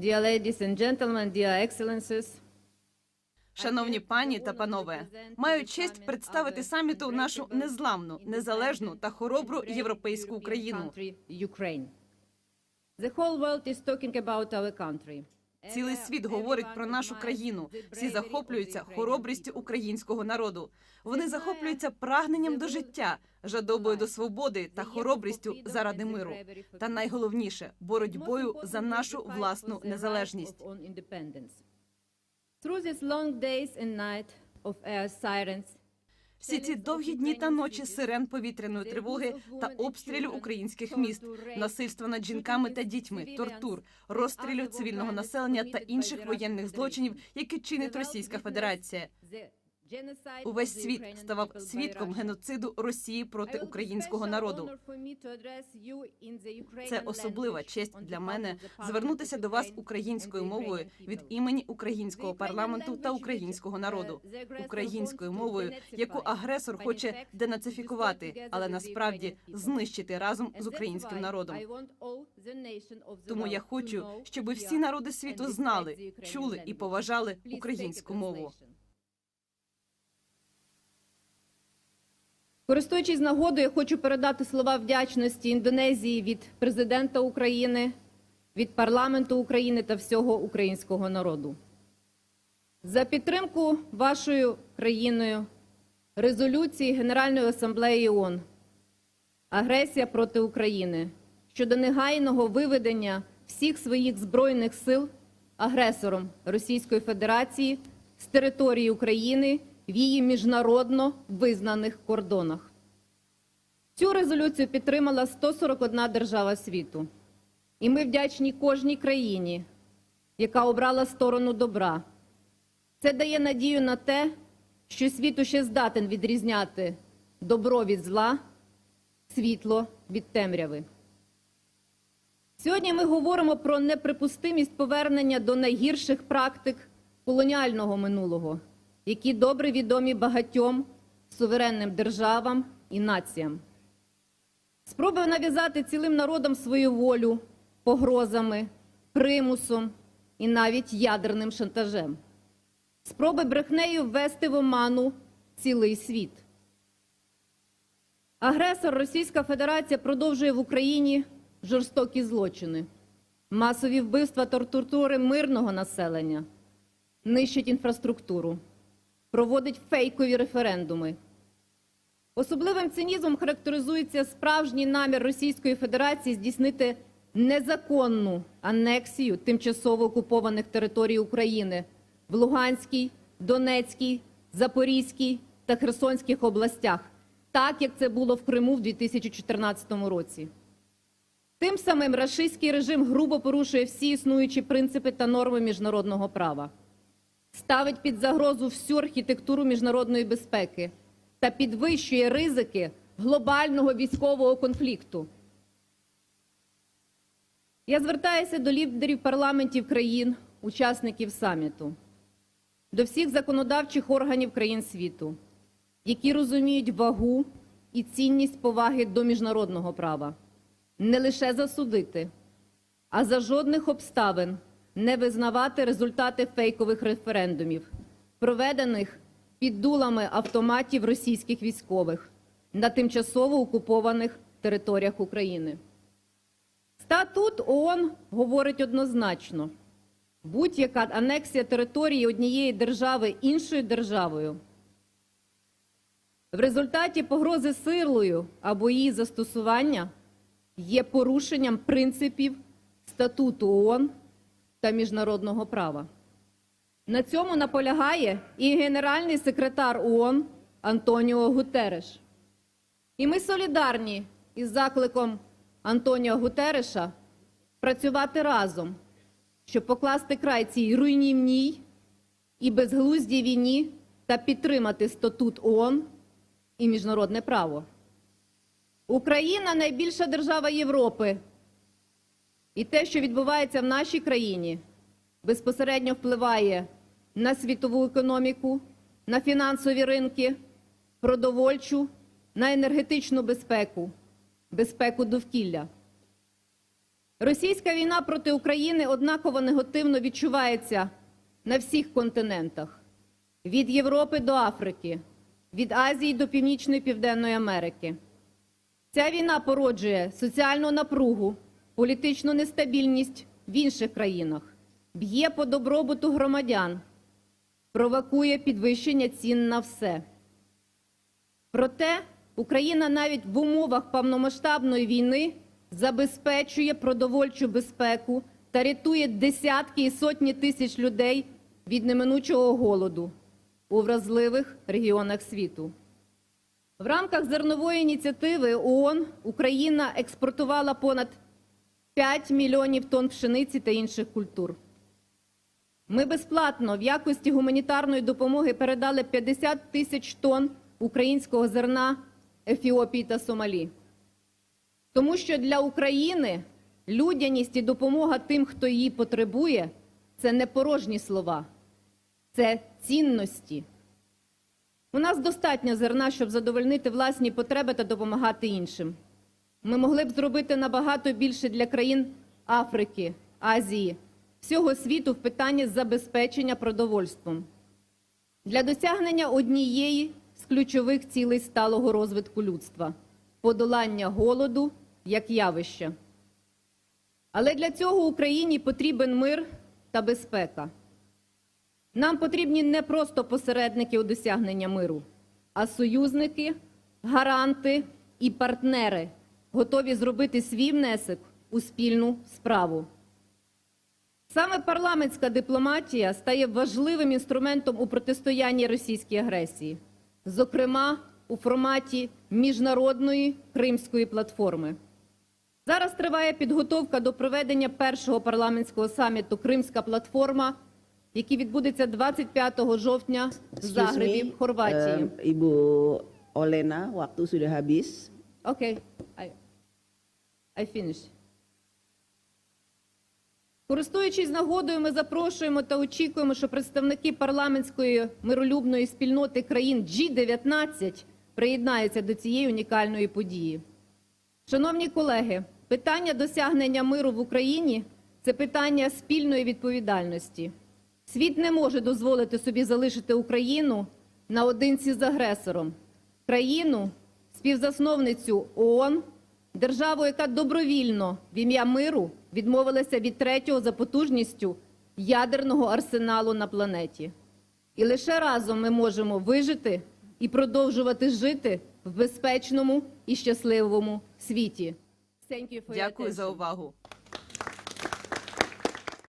dear ladies and gentlemen, dear excellencies, Шановні пані та панове, маю честь представити саміту нашу незламну, незалежну та хоробру європейську Україну. Цілий світ говорить про нашу країну. Всі захоплюються хоробрістю українського народу. Вони захоплюються прагненням до життя, жадобою до свободи та хоробрістю заради миру. Та найголовніше боротьбою за нашу власну незалежність. Through these long days and night of air sirens, Всі ці довгі дні та ночі сирен повітряної тривоги та обстрілів українських міст, насильства над жінками та дітьми, тортур, розстрілів цивільного населення та інших воєнних злочинів, які чинить Російська Федерація. Увесь світ ставав свідком геноциду Росії проти українського народу. Це особлива честь для мене звернутися до вас українською мовою від імені українського парламенту та українського народу, українською мовою, яку агресор хоче денацифікувати, але насправді знищити разом з українським народом. Тому я хочу, щоб всі народи світу знали, чули і поважали українську мову. Користуючись нагодою, я хочу передати слова вдячності Індонезії від президента України, від парламенту України та всього українського народу. За підтримку вашою країною резолюції Генеральної асамблеї ООН агресія проти України щодо негайного виведення всіх своїх збройних сил агресором Російської Федерації з території України в її міжнародно визнаних кордонах. Цю резолюцію підтримала 141 держава світу. І ми вдячні кожній країні, яка обрала сторону добра. Це дає надію на те, що світ уже здатен відрізняти добро від зла, світло від темряви. Сьогодні ми говоримо про неприпустимість повернення до найгірших практик колоніального минулого, які добре відомі багатьом суверенним державам і націям. Спроби нав'язати цілим народом свою волю погрозами, примусом і навіть ядерним шантажем. Спроби брехнею ввести в оману цілий світ. Агресор Російська Федерація продовжує в Україні жорстокі злочини, масові вбивства тортури мирного населення, нищить інфраструктуру, проводить фейкові референдуми. Особливим цинізмом характеризується справжній намір Російської Федерації здійснити незаконну анексію тимчасово окупованих територій України в Луганській, Донецькій, Запорізькій та Херсонських областях, так як це було в Криму в 2014 році. Тим самим рашистський режим грубо порушує всі існуючі принципи та норми міжнародного права, ставить під загрозу всю архітектуру міжнародної безпеки та підвищує ризики глобального військового конфлікту. Я звертаюся до лідерів парламентів країн, учасників саміту, до всіх законодавчих органів країн світу, які розуміють вагу і цінність поваги до міжнародного права, не лише засудити, а за жодних обставин не визнавати результати фейкових референдумів, проведених під дулами автоматів російських військових на тимчасово окупованих територіях України. Статут ООН говорить однозначно: будь-яка анексія території однієї держави іншою державою в результаті погрози силою або її застосування є порушенням принципів статуту ООН та міжнародного права. На цьому наполягає і генеральний секретар ООН Антоніо Гутереш. І ми солідарні із закликом Антоніо Гутереша працювати разом, щоб покласти край цій руйнівній і безглуздій війні та підтримати статут ООН і міжнародне право. Україна найбільша держава Європи. І те, що відбувається в нашій країні, безпосередньо впливає на світову економіку, на фінансові ринки, продовольчу, на енергетичну безпеку, безпеку довкілля. Російська війна проти України однаково негативно відчувається на всіх континентах: від Європи до Африки, від Азії до Північної Південної Америки. Ця війна породжує соціальну напругу, політичну нестабільність в інших країнах, б'є по добробуту громадян, провокує підвищення цін на все. Проте Україна навіть в умовах повномасштабної війни забезпечує продовольчу безпеку та рятує десятки і сотні тисяч людей від неминучого голоду у вразливих регіонах світу. В рамках зернової ініціативи ООН Україна експортувала понад 5 мільйонів тонн пшениці та інших культур. Ми безплатно в якості гуманітарної допомоги передали 50 тисяч тонн українського зерна Ефіопії та Сомалі. Тому що для України людяність і допомога тим, хто її потребує, це не порожні слова, це цінності. У нас достатньо зерна, щоб задовольнити власні потреби та допомагати іншим. Ми могли б зробити набагато більше для країн Африки, Азії, всього світу в питанні забезпечення продовольством. Для досягнення однієї з ключових цілей сталого розвитку людства подолання голоду як явища. Але для цього Україні потрібен мир та безпека. Нам потрібні не просто посередники у досягнення миру, а союзники, гаранти і партнери, готові зробити свій внесок у спільну справу. Саме парламентська дипломатія стає важливим інструментом у протистоянні російській агресії, зокрема у форматі міжнародної кримської платформи. Зараз триває підготовка до проведення першого парламентського саміту Кримська платформа, який відбудеться 25 жовтня в Загребі, в Хорватії. Ibu Olena, waktu sudah habis. Окей, I, I finish. Користуючись нагодою, ми запрошуємо та очікуємо, що представники парламентської миролюбної спільноти країн G19 приєднаються до цієї унікальної події. Шановні колеги, питання досягнення миру в Україні це питання спільної відповідальності. Світ не може дозволити собі залишити Україну наодинці з агресором. Країну, співзасновницю ООН, державу, яка добровільно в ім'я миру відмовилася від третього за потужністю ядерного арсеналу на планеті. І лише разом ми можемо вижити і продовжувати жити в безпечному і щасливому світі. Дякую за увагу.